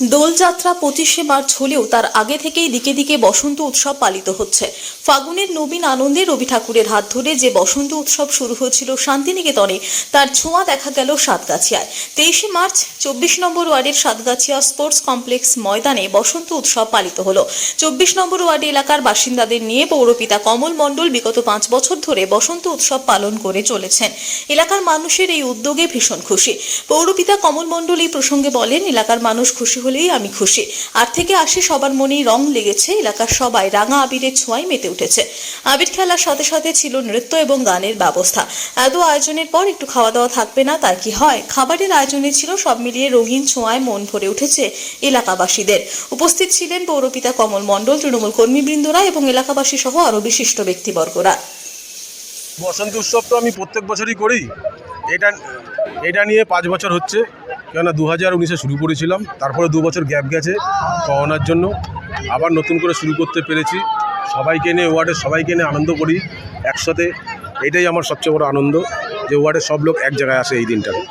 দোলযাত্রা পঁচিশে মার্চ হলেও তার আগে থেকেই দিকে দিকে বসন্ত উৎসব পালিত হচ্ছে। ফাগুনের নবীন আনন্দে রবি ঠাকুরের হাত ধরে যে বসন্ত উৎসব শুরু হয়েছিল শান্তিনিকেতনে, তার ছোঁয়া দেখা গেল সাতগাছিয়ায়। তেইশে মার্চ, চব্বিশ নম্বর ওয়ার্ডের সাতগাছিয়া স্পোর্টস কমপ্লেক্স ময়দানে বসন্ত উৎসব পালিত হলো। চব্বিশ নম্বর ওয়ার্ড এলাকার বাসিন্দাদের নিয়ে পৌরপিতা কমল মণ্ডল বিগত পাঁচ বছর ধরে বসন্ত উৎসব পালন করে চলেছেন। এলাকার মানুষের এই উদ্যোগে ভীষণ খুশি। পৌরপিতা কমল মণ্ডল এই প্রসঙ্গে বলেন, এলাকার মানুষ খুশি হলেই আমি খুশি। আর থেকে আসে সবার মনেই রং লেগেছে, এলাকার সবাই রাঙা আবিরের ছোঁয়ায় মেতে উঠেছে। আবির খেলার সাথে সাথে ছিল নৃত্য এবং গানের ব্যবস্থা। এত আয়োজনের পর একটু খাওয়া দাওয়া থাকবে না তার কি হয়? খাবারের আয়োজনে ছিল সব মিলিয়ে রঙিন ছোঁয়ায় মন ভরে উঠেছে এলাকাবাসীদের। উপস্থিত ছিলেন পৌরপিতা কমল মণ্ডল, তৃণমূল কর্মীবৃন্দরা এবং এলাকাবাসী সহ আরও বিশিষ্ট ব্যক্তিবর্গরা। বসন্ত উৎসব তো আমি প্রত্যেক বছরই করি। এটা এটা নিয়ে পাঁচ বছর হচ্ছে। কেননা দু হাজার উনিশে শুরু করেছিলাম, তারপরে দু বছর গ্যাপ গেছে করোনার জন্য। আবার নতুন করে শুরু করতে পেরেছি। সবাইকে নিয়ে ওয়ার্ডের সবাইকে নিয়ে আনন্দ করি একসাথে। এটাই আমার সবচেয়ে বড় আনন্দ যে ওয়ার্ডের সব লোক এক জায়গায় আসে এই দিনটাতে।